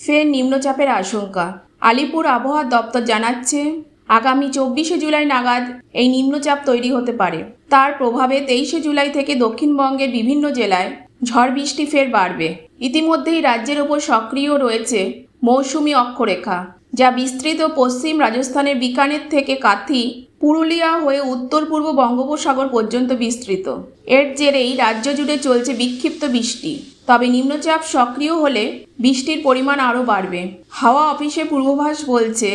ফের নিম্নচাপের আশঙ্কা। আলিপুর আবহাওয়া দপ্তর জানাচ্ছে, আগামী চব্বিশে জুলাই নাগাদ এই নিম্নচাপ তৈরি হতে পারে। তার প্রভাবে তেইশে জুলাই থেকে দক্ষিণবঙ্গের বিভিন্ন জেলায় ঝড় বৃষ্টি ফের বাড়বে। ইতিমধ্যেই রাজ্যের ওপর সক্রিয় রয়েছে মৌসুমি অক্ষরেখা, যা বিস্তৃত পশ্চিম রাজস্থানের বিকানের থেকে কাথি, পুরুলিয়া হয়ে উত্তর পূর্ব বঙ্গোপসাগর পর্যন্ত বিস্তৃত। এর জেরেই রাজ্য জুড়ে চলছে বিক্ষিপ্ত বৃষ্টি। তবে নিম্নচাপ সক্রিয় হলে বৃষ্টির পরিমাণ আরও বাড়বে। হাওয়া অফিসে পূর্বাভাস বলছে,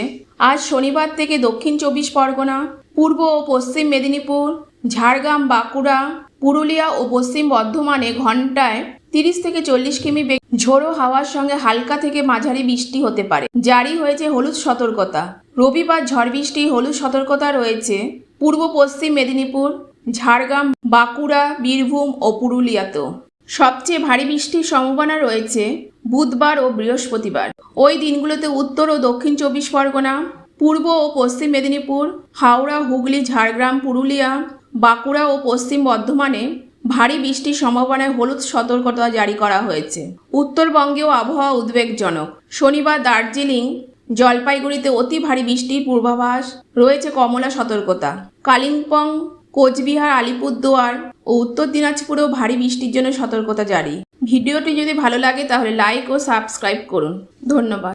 আজ শনিবার থেকে দক্ষিণ চব্বিশ পরগনা, পূর্ব ও পশ্চিম মেদিনীপুর, ঝাড়গ্রাম, বাঁকুড়া, পুরুলিয়া ও পশ্চিম বর্ধমানে ঘন্টায় তিরিশ থেকে চল্লিশ কিমি ঝোড়ো হাওয়ার সঙ্গে হালকা থেকে মাঝারি বৃষ্টি হতে পারে। জারি হয়েছে হলুদ সতর্কতা। রবিবার ঝড় বৃষ্টি, হলুদ সতর্কতা রয়েছে পূর্ব পশ্চিম মেদিনীপুর, ঝাড়গ্রাম, বাঁকুড়া, বীরভূম ও পুরুলিয়াতেও সবচেয়ে ভারী বৃষ্টির সম্ভাবনা রয়েছে বুধবার ও বৃহস্পতিবার। ওই দিনগুলোতে উত্তর ও দক্ষিণ চব্বিশ পরগনা, পূর্ব ও পশ্চিম মেদিনীপুর, হাওড়া, হুগলি, ঝাড়গ্রাম, পুরুলিয়া, বাঁকুড়া ও পশ্চিম বর্ধমানে ভারী বৃষ্টির সম্ভাবনায় হলুদ সতর্কতা জারি করা হয়েছে। উত্তরবঙ্গেও আবহাওয়া উদ্বেগজনক। শনিবার দার্জিলিং জলপাইগুড়িতে অতি ভারী বৃষ্টির পূর্বাভাস, রয়েছে কমলা সতর্কতা। কালিম্পং, কোচবিহার, আলিপুরদুয়ার ও উত্তর দিনাজপুরেও ভারী বৃষ্টির জন্য সতর্কতা জারি। ভিডিওটি যদি ভালো লাগে তাহলে লাইক ও সাবস্ক্রাইব করুন। ধন্যবাদ।